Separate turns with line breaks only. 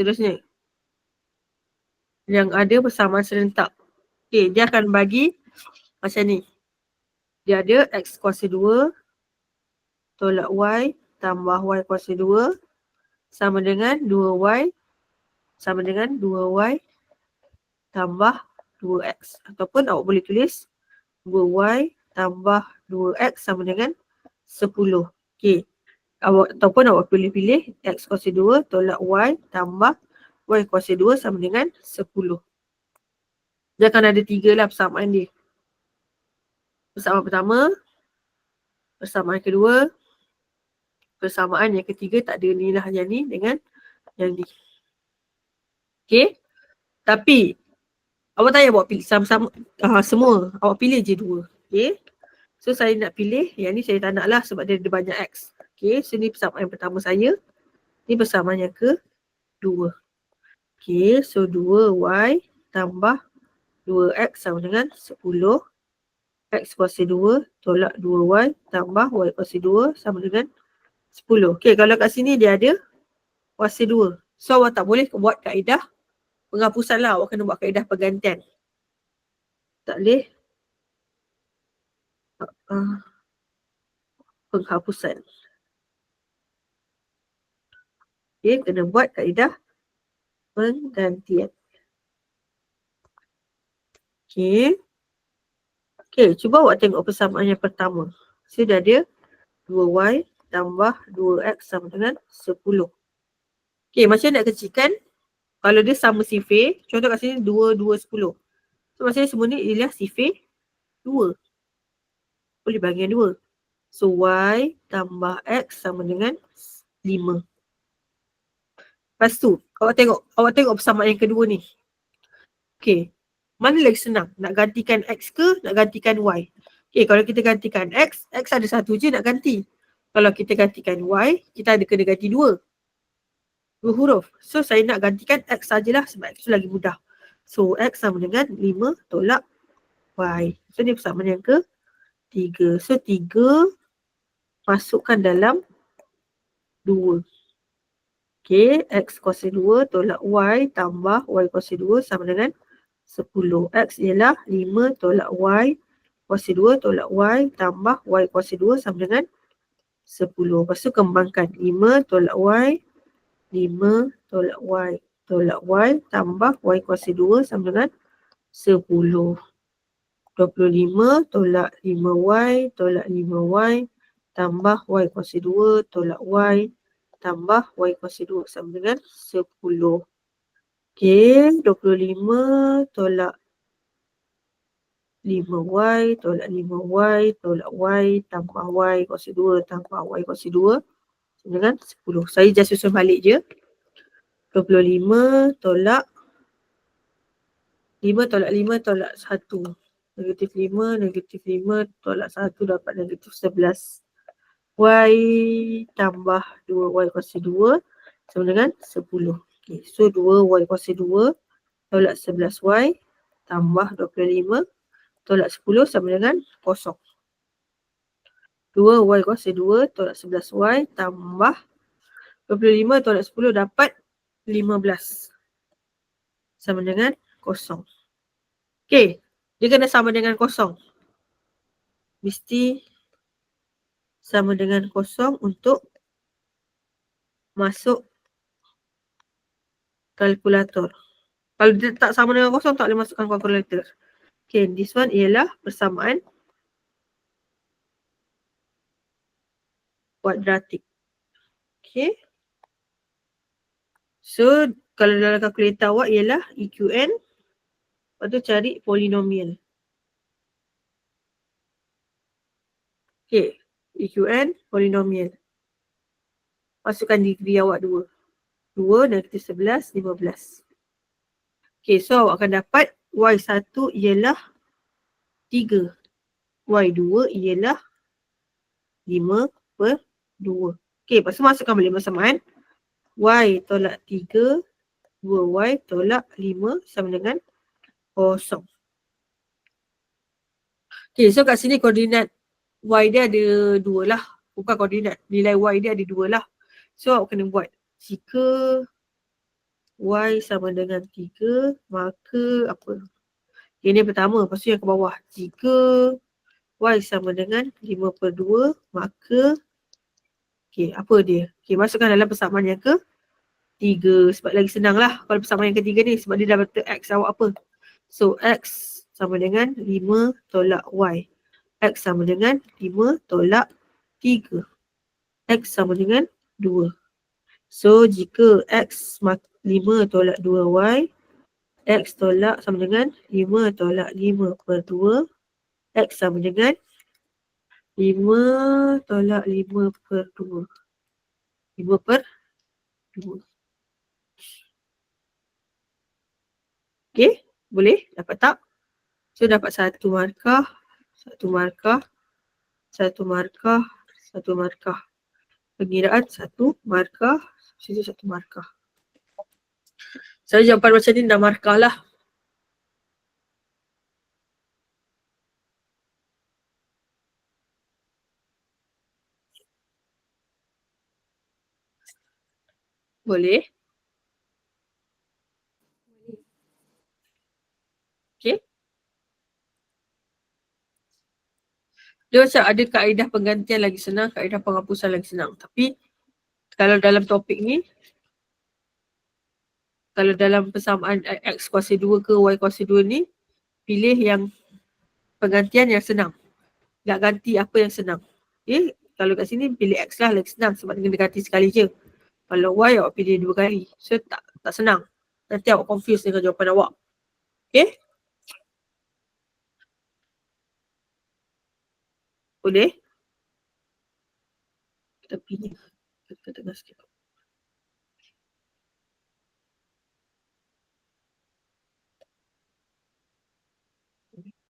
seterusnya. Yang ada persamaan serentak. Okay, dia akan bagi macam ni. Dia ada X kuasa 2 tolak Y tambah Y kuasa 2 sama dengan 2Y sama dengan 2Y tambah 2X. Ataupun awak boleh tulis 2Y tambah 2X sama dengan 10. Okay. Awak, ataupun awak pilih pilih X kuasa 2 tolak Y tambah Y kuasa 2 sama dengan 10. Dia akan ada tiga lah persamaan dia. Persamaan pertama, persamaan kedua, persamaan yang ketiga tak ada ni lah yang ni dengan yang ni. Okay. Tapi awak payah buat pilih sama-sama uh, semua. Awak pilih je dua. Okay. So saya nak pilih yang ni saya tak nak lah sebab dia ada banyak X. Okay. So ni persamaan yang pertama saya. Ni persamaan yang kedua. Okay. So 2Y tambah 2X sama dengan 10. X kuasa 2 tolak 2Y tambah Y kuasa 2 sama dengan 10. Okay, kalau kat sini dia ada kuasa 2. So awak tak boleh buat kaedah penghapusan lah. Awak kena buat kaedah pergantian. Tak boleh. Uh, penghapusan. Okay, kena buat kaedah penggantian. Okay. Okay, cuba awak tengok persamaan yang pertama. So, dia ada 2Y tambah 2X sama dengan 10. Okay, macam nak kecilkan, kalau dia sama sifir, contoh kat sini 2, 2, 10. So, maksudnya semua ni ialah sifir 2. Boleh bagi yang 2. So, Y tambah X sama dengan 5. Lepas tu, awak tengok, awak tengok persamaan yang kedua ni. Okay, mana lagi senang? Nak gantikan X ke nak gantikan Y? Okay, kalau kita gantikan X, X ada satu je nak ganti. Kalau kita gantikan Y, kita ada kena ganti dua. Dua huruf. So, saya nak gantikan X sajalah sebab X tu lagi mudah. So, X sama dengan 5 tolak Y. So, ni persamaan yang ke 3. So, 3 masukkan dalam 2. Okay, X kuasa 2 tolak Y tambah Y kuasa 2 sama dengan 10. X ialah 5 tolak Y kuasa 2 tolak Y tambah Y kuasa 2 sama dengan 10. Lepas tu kembangkan 5 tolak Y, 5 tolak Y tolak Y tambah Y kuasa 2 sama dengan 10. 25 tolak 5Y tolak 5Y tambah Y kuasa 2 tolak Y tambah Y kuasa 2 sama dengan 10. Okey, 25 tolak 5y tolak 5y tolak y tambah y kuasa 2 tambah y kuasa 2 sama dengan 10. Saya just susun balik je. 25 tolak 5 tolak 5 tolak 1. Negatif 5, negatif 5 tolak 1 dapat negatif 11. Y tambah 2y kuasa 2 sama dengan 10. Okay, so 2y kuasa 2 tolak 11y tambah 25 tolak 10 sama dengan kosong. 2y kuasa 2 tolak 11y tambah 25 tolak 10 dapat 15 sama dengan kosong. Okay, dia kena sama dengan kosong. Mesti sama dengan kosong untuk masuk kalkulator. Kalau dia tak sama dengan kosong, tak boleh masukkan kalkulator. Okay, this one ialah persamaan kuadratik. Okay. So, kalau dalam kalkulator awak ialah EQN, lepas tu cari polinomial. Okay, EQN, polinomial. Masukkan degree awak dua. 2, negatif 11, 15. Okay, so awak akan dapat Y1 ialah 3. Y2 ialah 5 per 2. Okay, lepas tu masukkan balik persamaan. Y tolak 3, 2Y tolak 5 sama dengan 0. Okay, so kat sini koordinat Y dia ada 2 lah. Bukan koordinat, nilai Y dia ada 2 lah. So awak kena buat jika y sama dengan 3 maka apa? Ini pertama, lepas tu yang ke bawah. 3 y sama dengan 5 per 2 maka okay, apa dia? Okay, masukkan dalam persamaan yang ke 3 sebab lagi senang lah kalau persamaan yang ketiga ni sebab dia dah betul x awak apa. So x sama dengan 5 tolak y. x sama dengan 5 tolak 3. x sama dengan 2. So jika x 5 tolak 2y, x tolak sama dengan 5 tolak 5 per 2, x sama dengan 5 tolak 5 per 2. 5 per 2. Okay, boleh? Dapat tak? So dapat satu markah, satu markah, satu markah, satu markah. Pengiraan satu markah, sisi satu markah. So jawapan macam ni dah markah lah. Boleh. Okay. Dia macam ada kaedah penggantian lagi senang, kaedah penghapusan lagi senang. Tapi kalau dalam topik ni, kalau dalam persamaan X kuasa 2 ke Y kuasa 2 ni, pilih yang penggantian yang senang. Tak ganti apa yang senang. Okay, kalau kat sini pilih X lah lagi senang sebab dia ganti sekali je. Kalau Y awak pilih dua kali. So tak tak senang. Nanti awak confuse dengan jawapan awak. Okay. Boleh? Pilih. Kita tengah sikit.